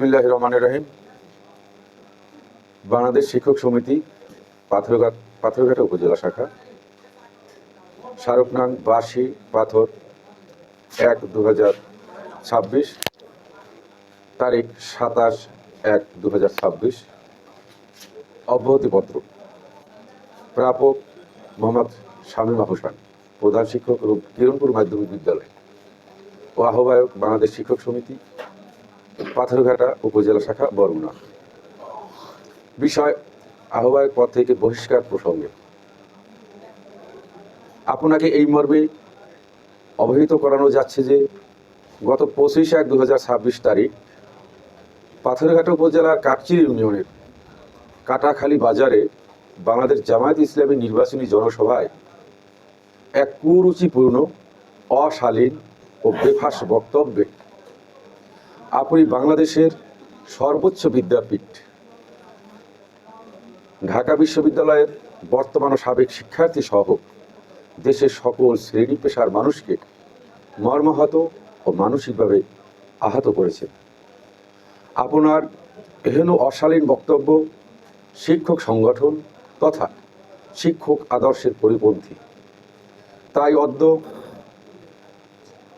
বিসমিল্লাহ রহমান রহিম। বাংলাদেশ শিক্ষক সমিতি, পাথরঘাট পাথরঘাটা উপজেলা শাখা। শাহরুখ শাহরুখনাং বাসি পাথর এক দু হাজার ছাব্বিশ। তারিখ সাতাশ এক দু হাজার ছাব্বিশ অব্যাহতিপত্র প্রাপক মোহাম্মদ শামীমা হোসেন প্রধান শিক্ষক কিরণপুর মাধ্যমিক বিদ্যালয়। ও আহ্বায়ক বাংলাদেশ শিক্ষক সমিতি পাথরঘাটা উপজেলা শাখা বরগুনা। বিষয়, আহ্বায়ক পদ থেকে বহিষ্কার প্রসঙ্গে। আপনাকে এই মর্মে অবহিত করানো যাচ্ছে যে, গত পঁচিশ এক দু তারিখ পাথরঘাটা উপজেলার কাকচির ইউনিয়নের কাটাখালী বাজারে বাংলাদেশ জামায়াত ইসলামী নির্বাচনী জনসভায় এক কুরুচিপূর্ণ, অশালীন ও বেফাস বক্তব্যে আপনি বাংলাদেশের সর্বোচ্চ বিদ্যাপীঠ, ঢাকা বিশ্ববিদ্যালয়ের বর্তমান সাবেক শিক্ষার্থী সহ দেশের সকল শ্রেণি পেশার মানুষকে মর্মাহত ও মানসিকভাবে আহত করেছে আপনার এহেন অশালীন বক্তব্য শিক্ষক সংগঠন তথা শিক্ষক আদর্শের পরিপন্থী। তাই অদ্য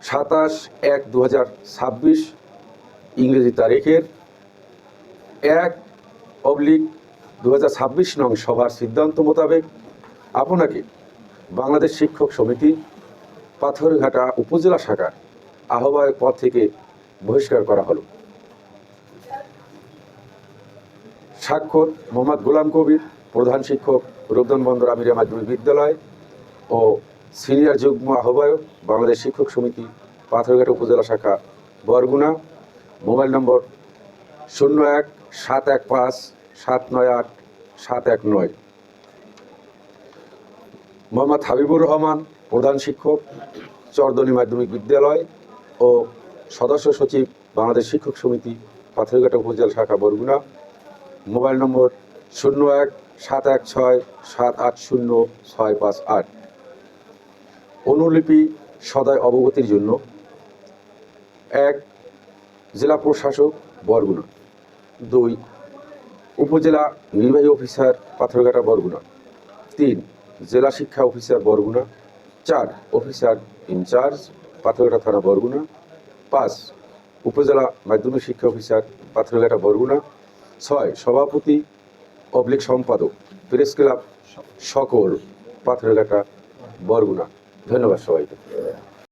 সাতাশ এক দু হাজার ছাব্বিশ ইংরেজি তারিখের এক অবলিক দু নং সভার সিদ্ধান্ত মোতাবেক আপনাকে বাংলাদেশ শিক্ষক সমিতি পাথরঘাটা উপজেলা শাখার আহ্বায়ক পদ থেকে বহিষ্কার করা হলো। স্বাক্ষর মোহাম্মদ গোলাম কবির, প্রধান শিক্ষক রুদ্দন বন্দর আমিরিয়া মাধ্যমিক বিদ্যালয় ও সিনিয়র যুগ্ম আহ্বায়ক বাংলাদেশ শিক্ষক সমিতি পাথরঘাটা উপজেলা শাখা বরগুনা। মোবাইল নম্বর শূন্য এক সাত এক পাঁচ সাত নয় আট সাত এক নয়। মোহাম্মদ হাবিবুর রহমান, প্রধান শিক্ষক, চরদনী মাধ্যমিক বিদ্যালয় ও সদস্য সচিব, বাংলাদেশ শিক্ষক সমিতি, পাথরঘাটা উপজেলা শাখা, বরগুনা। মোবাইল নম্বর শূন্য এক সাত এক ছয় সাত আট শূন্য ছয় পাঁচ আট। অনুলিপি সদয় অবগতির জন্য এক জেলা প্রশাসক বরগুনা। দুই, উপজেলা নির্বাহী অফিসার পাথরঘাটা বরগুনা। তিন, জেলা শিক্ষা অফিসার বরগুনা। চার, অফিসার ইনচার্জ পাথরঘাটা থানা বরগুনা। পাঁচ, উপজেলা মাধ্যমিক শিক্ষা অফিসার পাথরঘাটা বরগুনা। ছয়, সভাপতি অবলিক সম্পাদক, প্রেস ক্লাব সকল পাথরঘাটা বরগুনা। ধন্যবাদ সবাইকে।